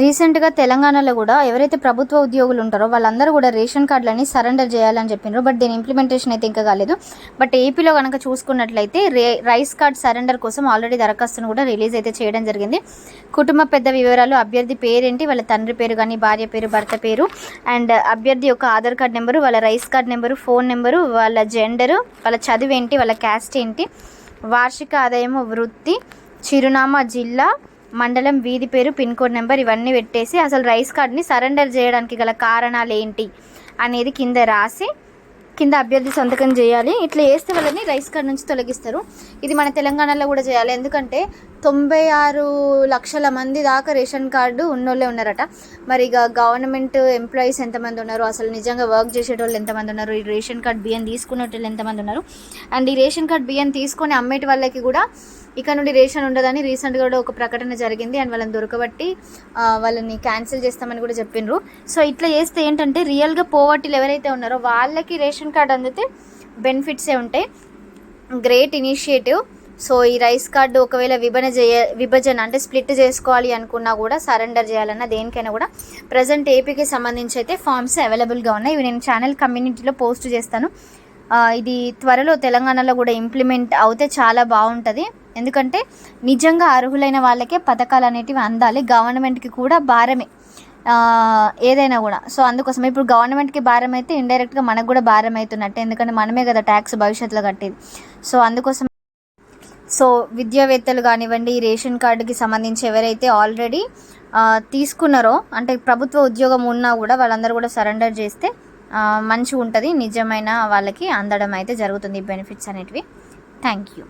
రీసెంట్గా తెలంగాణలో కూడా ఎవరైతే ప్రభుత్వ ఉద్యోగులు ఉంటారో వాళ్ళందరూ కూడా రేషన్ కార్డులని సరెండర్ చేయాలని చెప్పినారు. బట్ దీని ఇంప్లిమెంటేషన్ అయితే ఇంకా కాలేదు. బట్ ఏపీలో కనుక చూసుకున్నట్లయితే రే రైస్ కార్డ్ సరెండర్ కోసం ఆల్రెడీ దరఖాస్తును కూడా రిలీజ్ అయితే చేయడం జరిగింది. కుటుంబ పెద్ద వివరాలు అభ్యర్థి పేరేంటి వాళ్ళ తండ్రి పేరు కానీ భార్య పేరు భర్త పేరు అండ్ అభ్యర్థి యొక్క ఆధార్ కార్డ్ నెంబరు వాళ్ళ rice card number phone number వాళ్ళ జెండరు వాళ్ళ చదువు ఏంటి వాళ్ళ క్యాస్ట్ ఏంటి వార్షిక ఆదాయము వృత్తి చిరునామా జిల్లా మండలం వీధి పేరు పిన్ కోడ్ నెంబర్ ఇవన్నీ పెట్టేసి అసలు రైస్ కార్డ్ని సరెండర్ చేయడానికి గల కారణాలు ఏంటి అనేది కింద రాసి కింద అభ్యర్థి సంతకం చేయాలి. ఇట్లా చేస్తే వాళ్ళని రైస్ కార్డ్ నుంచి తొలగిస్తారు. ఇది మన తెలంగాణలో కూడా చేయాలి. ఎందుకంటే తొంభై ఆరు లక్షల మంది దాకా రేషన్ కార్డు ఉన్నోళ్ళే ఉన్నారట. మరి ఇక గవర్నమెంట్ ఎంప్లాయీస్ ఎంతమంది ఉన్నారు? అసలు నిజంగా వర్క్ చేసేటోళ్ళు ఎంతమంది ఉన్నారు? ఈ రేషన్ కార్డ్ బియ్యం తీసుకునేటోళ్ళు ఎంతమంది ఉన్నారు? అండ్ ఈ రేషన్ కార్డ్ బియ్యం తీసుకొని అమ్మేటి వాళ్ళకి కూడా ఇక నుండి రేషన్ ఉండదని రీసెంట్గా కూడా ఒక ప్రకటన జరిగింది అండ్ వాళ్ళని దొరకబట్టి వాళ్ళని క్యాన్సిల్ చేస్తామని కూడా చెప్పిండ్రు సో ఇట్లా చేస్తే ఏంటంటే రియల్గా పోవర్టీలు ఎవరైతే ఉన్నారో వాళ్ళకి రేషన్ కార్డు అందితే బెనిఫిట్సే ఉంటాయి. Great initiative. సో ఈ రైస్ కార్డు ఒకవేళ విభజన చేయ విభజన అంటే స్ప్లిట్ చేసుకోవాలి అనుకున్నా కూడా సరెండర్ చేయాలన్నా దేనికైనా కూడా ప్రజెంట్ ఏపీకి సంబంధించి అయితే ఫామ్స్ అవైలబుల్గా ఉన్నాయి. ఇవి నేను ఛానల్ కమ్యూనిటీలో పోస్ట్ చేస్తాను. ఇది త్వరలో తెలంగాణలో కూడా ఇంప్లిమెంట్ అవుతే చాలా బాగుంటుంది. ఎందుకంటే నిజంగా అర్హులైన వాళ్ళకే పథకాలు అనేటివి అందాలి. గవర్నమెంట్కి కూడా భారమే. ఏదైనా కూడా. సో అందుకోసం ఇప్పుడు గవర్నమెంట్కి భారం అయితే ఇండైరెక్ట్గా మనకు కూడా భారం అవుతున్నట్టే ఎందుకంటే మనమే కదా ట్యాక్స్ భవిష్యత్తులో కట్టేది. సో అందుకోసం సో విద్యావేత్తలు కానివ్వండి ఈ రేషన్ కార్డుకి సంబంధించి ఎవరైతే ఆల్రెడీ తీసుకున్నారో అంటే ప్రభుత్వ ఉద్యోగం ఉన్నా కూడా వాళ్ళందరూ కూడా సరెండర్ చేస్తే మంచిగా ఉంటుంది నిజమైన వాళ్ళకి అందడం అయితే జరుగుతుంది ఈ బెనిఫిట్స్ అనేటివి. Thank you.